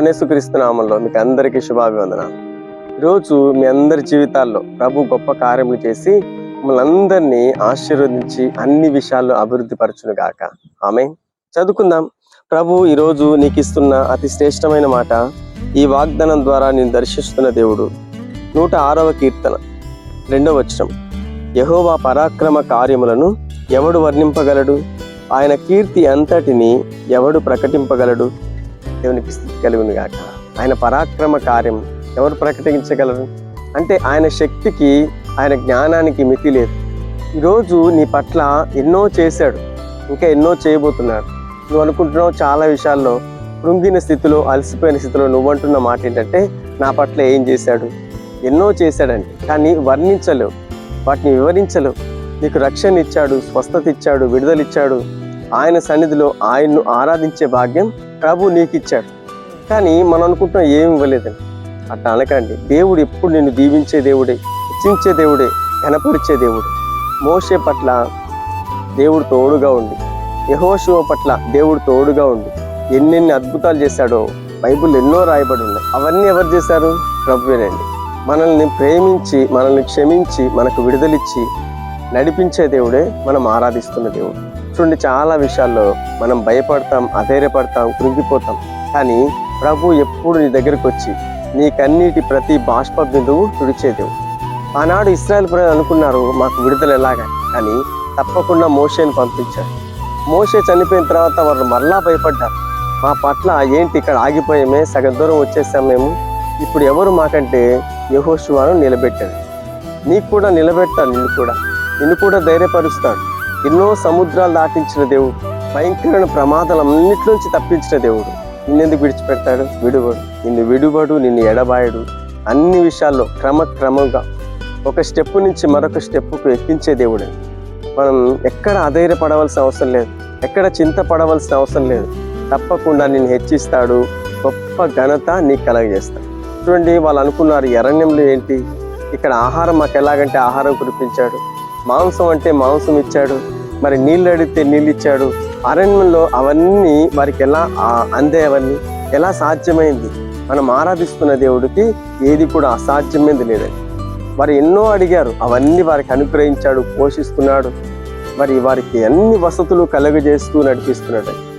ప్రవణేశుక్రీస్తు నామంలో మీకు అందరికీ శుభాభివందనాలు. ఈరోజు మీ అందరి జీవితాల్లో ప్రభు గొప్ప కార్యములు చేసి మిమ్మల్ని అందరినీ ఆశీర్వదించి అన్ని విషయాల్లో అభివృద్ధి పరచును గాక. ఆమె చదువుకుందాం. ప్రభు ఈరోజు నీకు ఇస్తున్న అతి శ్రేష్టమైన మాట ఈ వాగ్దానం ద్వారా నేను దర్శిస్తున్న దేవుడు. నూట ఆరవ కీర్తన రెండవ వచనం. యహోవా పరాక్రమ కార్యములను ఎవడు వర్ణింపగలడు? ఆయన కీర్తి అంతటిని ఎవడు ప్రకటింపగలడు? దేవునికి స్థితి కలుగును గాక ఆయన పరాక్రమ కార్యం ఎవరు ప్రకటించగలరు? అంటే ఆయన శక్తికి ఆయన జ్ఞానానికి మితి లేదు. ఈరోజు నీ పట్ల ఎన్నో చేశాడు. ఇంకా ఎన్నో చేయబోతున్నాడు. నువ్వు అనుకుంటున్నావు చాలా విషయాల్లో కృంగిన స్థితిలో అలసిపోయిన స్థితిలో నువ్వంటున్న మాట ఏంటంటే నా పట్ల ఏం చేశాడు? ఎన్నో చేశాడండి. కానీ వర్ణించలేవు. వాటిని వివరించలేవు. నీకు రక్షణ ఇచ్చాడు స్వస్థత ఇచ్చాడు విడుదలిచ్చాడు ఆయన సన్నిధిలో ఆయన్ను ఆరాధించే భాగ్యం ప్రభు నీకు ఇచ్చాడు కానీ మనం అనుకుంటున్నాం ఏమి ఇవ్వలేదని. అట్లా అనకండి. దేవుడు ఎప్పుడు నిన్ను దీవించే దేవుడే హెచ్చించే దేవుడే కనపరిచే దేవుడు. మోసే పట్ల దేవుడు తోడుగా ఉండి యహోశివ పట్ల దేవుడు తోడుగా ఉండి ఎన్నెన్ని అద్భుతాలు చేశాడో బైబుల్ ఎన్నో రాయబడి ఉన్నాయి. అవన్నీ ఎవరు చేశారు? ప్రభువేనండి. మనల్ని ప్రేమించి మనల్ని క్షమించి మనకు విడుదలిచ్చి నడిపించే దేవుడే మనం ఆరాధిస్తున్న దేవుడు. చూడండి చాలా విషయాల్లో మనం భయపడతాం అధైర్యపడతాం కృంగిపోతాం. కానీ ప్రభు ఎప్పుడు నీ దగ్గరకు వచ్చి నీకన్నిటి ప్రతి బాష్ప బిందువు తుడిచేదేవు ఆనాడు ఇస్రాయల్ ప్రజలు అనుకున్నారు మాకు విడుదల ఎలాగా? కానీ తప్పకుండా మోషేని పంపించారు. మోషే చనిపోయిన తర్వాత వారు మరలా భయపడ్డారు. మా పట్ల ఏంటి ఇక్కడ ఆగిపోయామే? సగం దూరం వచ్చేసాం మేము. ఇప్పుడు ఎవరు మాకంటే యహోశివాను నిలబెట్టాడు నీకు కూడా నిలబెడతాడు నిన్ను కూడా. నిన్ను కూడా ధైర్యపరుస్తాడు ఎన్నో సముద్రాలు దాటించిన దేవుడు భయంకరమైన ప్రమాదాలన్నింటిలోంచి తప్పించిన దేవుడు. నిన్నెందుకు విడిచిపెడతాడు? విడుబడు నిన్ను విడుబడు నిన్ను ఎడబాయడు. అన్ని విషయాల్లో క్రమక్రమంగా ఒక స్టెప్ నుంచి మరొక స్టెప్పుకు ఎక్కించే దేవుడు. మనం ఎక్కడ అధైర్యపడవలసిన అవసరం లేదు. ఎక్కడ చింతపడవలసిన అవసరం లేదు. తప్పకుండా నిన్ను హెచ్చిస్తాడు. గొప్ప ఘనత నీకు కలగజేస్తాడు. చూడండి వాళ్ళు అనుకున్నారు ఎరణ్యంలో ఏంటి? ఇక్కడ ఆహారం మాకు ఎలాగంటే ఆహారం కురిపించాడు. మాంసం అంటే మాంసం ఇచ్చాడు. మరి నీళ్ళు అడిగితే నీళ్ళు ఇచ్చాడు. అరణ్యంలో అవన్నీ వారికి ఎలా అందేవన్నీ అందే అవన్నీ? ఎలా సాధ్యమైంది? మనం ఆరాధిస్తున్న దేవుడికి ఏది కూడా అసాధ్యమైంది లేదండి. వారు ఎన్నో అడిగారు. అవన్నీ వారికి అనుగ్రహించాడు పోషిస్తున్నాడు. మరి వారికి అన్ని వసతులు కలుగజేస్తూ నడిపిస్తున్నాడు.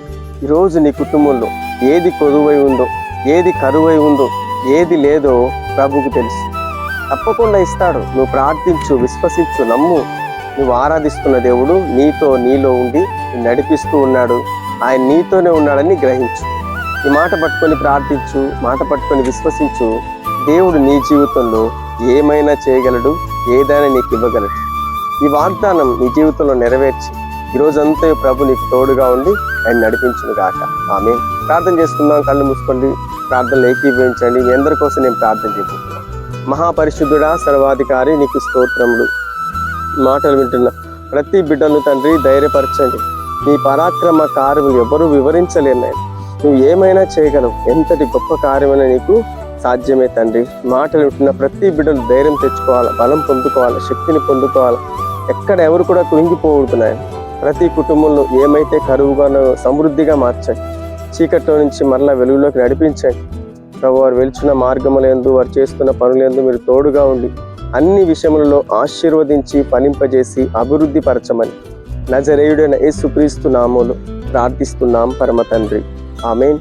ఈరోజు నీ కుటుంబంలో ఏది కొదువై ఉందో ఏది కరువై ఉందో ఏది లేదో ప్రభుకు తెలుసు. తప్పకుండా ఇస్తాడు. నువ్వు ప్రార్థించు విశ్వసించు నమ్ము. నువ్వు ఆరాధిస్తున్న దేవుడు నీతో నీలో ఉండి నడిపిస్తూ ఉన్నాడు. ఆయన నీతోనే ఉన్నాడని గ్రహించు. ఈ మాట పట్టుకొని ప్రార్థించు మాట పట్టుకొని విశ్వసించు. దేవుడు నీ జీవితంలో ఏమైనా చేయగలడు ఏదైనా నీకు ఇవ్వగలడు. ఈ వాగ్దానం నీ జీవితంలో నెరవేర్చి ఈ రోజంతా ప్రభు నీకు తోడుగా ఉండి ఆయన నడిపించును గాక. ఆమె ప్రార్థన చేసుకుందాం కళ్ళు మూసుకోండి. ప్రార్థనలు ఏకీభవించండి. మీ అందరి కోసం నేను ప్రార్థన చేయబోతున్నాను మహాపరిశుద్ధుడా సర్వాధికారి నీకు స్తోత్రములు. మాటలు వింటున్న ప్రతి బిడ్డను తండ్రి ధైర్యపరచండి. నీ పరాక్రమ కార్యములు ఎవరూ వివరించలేనాయి నువ్వు ఏమైనా చేయగలవు ఎంతటి గొప్ప కార్యమైనా నీకు సాధ్యమే తండ్రి. మాటలు వింటున్న ప్రతి బిడ్డను ధైర్యం తెచ్చుకోవాలి బలం పొందుకోవాలి శక్తిని పొందుకోవాలి ఎక్కడ ఎవరు కూడా కృంగిపోతున్నాయి ప్రతి కుటుంబంలో ఏమైతే కరువుగానో సమృద్ధిగా మార్చండి. చీకట్లో నుంచి మరలా వెలుగులోకి నడిపించండి. ప్రభు వారు వెలుచున్న మార్గములందు వారు చేస్తున్న పనులందు మీరు తోడుగా ఉండి అన్ని విషయములలో ఆశీర్వదించి ఫలింపజేసి అభివృద్ధి పరచమని నజరేయుడైన యేసుక్రీస్తు నామోలు ప్రార్థిస్తున్నాం పరమ తండ్రి. ఆమెన్.